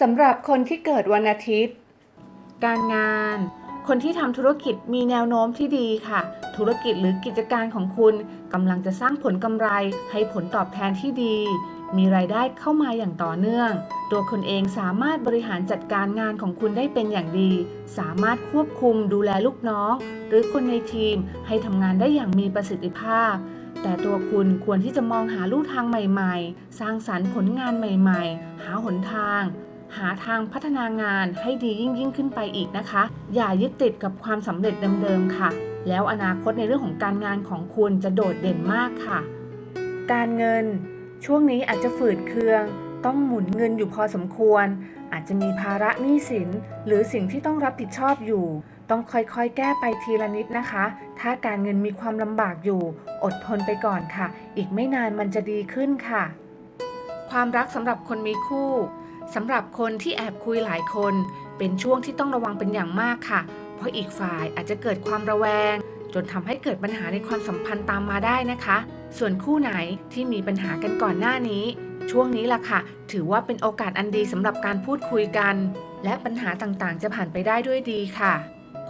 สำหรับคนที่เกิดวันอาทิตย์ การงาน คนที่ทำธุรกิจมีแนวโน้มที่ดีค่ะ ธุรกิจหรือกิจการของคุณกำลังจะสร้างผลกำไรให้ผลตอบแทนที่ดี มีรายได้เข้ามาอย่างต่อเนื่อง ตัวคุณเองสามารถบริหารจัดการงานของคุณได้เป็นอย่างดี สามารถควบคุมดูแลลูกน้อง หรือคนในทีมให้ทำงานได้อย่างมีประสิทธิภาพแต่ตัวคุณควรที่จะมองหาลู่ทางใหม่ ๆ สร้างสรรค์ผลงานใหม่ ๆ หาหนทาง หาทางพัฒนางานให้ดียิ่งยิ่งขึ้นไปอีกนะคะ อย่ายึดติดกับความสำเร็จเดิมๆค่ะ แล้วอนาคตในเรื่องของการงานของคุณจะโดดเด่นมากค่ะ การเงิน ช่วงนี้อาจจะฝืดเคือง ต้องหมุนเงินอยู่พอสมควร อาจจะมีภาระหนี้สิน หรือสิ่งที่ต้องรับผิดชอบอยู่ ต้องค่อยๆ แก้ไปทีละนิดนะคะ ถ้าการเงินมีความลำบากอยู่ อดทนไปก่อนค่ะ อีกไม่นานมันจะดีขึ้นค่ะ ความรักสำหรับคนมีคู่ สำหรับคนที่แอบคุยหลายคน เป็นช่วงที่ต้องระวังเป็นอย่างมากค่ะ เพราะอีกฝ่ายอาจจะเกิดความระแวง จนทำให้เกิดปัญหาในความสัมพันธ์ตามมาได้นะคะ ส่วนคู่ไหนที่มีปัญหากันก่อนหน้านี้ ช่วงนี้ล่ะค่ะ ถือว่าเป็นโอกาสอันดีสำหรับการพูดคุยกัน และปัญหาต่างๆ จะผ่านไปได้ด้วยดีค่ะ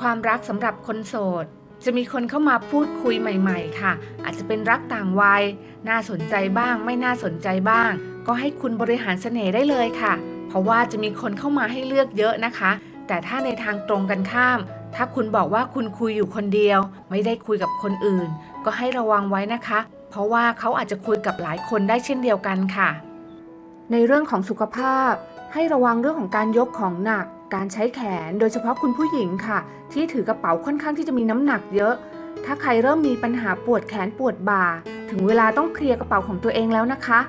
ความรักสำหรับคนโสดจะมีคนเข้ามาพูดคุยใหม่ ๆ ค่ะ อาจจะเป็นรักต่างวัย น่าสนใจบ้าง ไม่น่าสนใจบ้าง ก็ให้คุณบริหารเสน่ห์ได้เลยค่ะ เพราะว่าจะมีคนเข้ามาให้เลือกเยอะนะคะ แต่ถ้าในทางตรงกันข้าม ถ้าคุณบอกว่าคุณคุยอยู่คนเดียว ไม่ได้คุยกับคนอื่น ก็ให้ระวังไว้นะคะ เพราะว่าเขาอาจจะคุยกับหลายคนได้เช่นเดียวกันค่ะ ในเรื่องของสุขภาพ ให้ระวังเรื่องของการยกของหนัก การใช้แขน โดยเฉพาะคุณผู้หญิงค่ะ ที่ถือกระเป๋าค่อนข้างที่จะมีน้ำหนักเยอะ ถ้าใครเริ่มมีปัญหาปวดแขนปวดบ่า ถึงเวลาต้องเคลียร์กระเป๋าของตัวเองแล้วนะคะ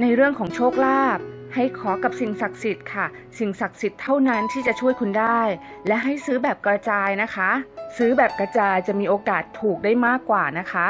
ในเรื่องของโชคลาภให้ขอกับสิ่งศักดิ์สิทธิ์ค่ะ สิ่งศักดิ์สิทธิ์เท่านั้นที่จะช่วยคุณได้ และให้ซื้อแบบกระจายนะคะ ซื้อแบบกระจายจะมีโอกาสถูกได้มากกว่านะคะ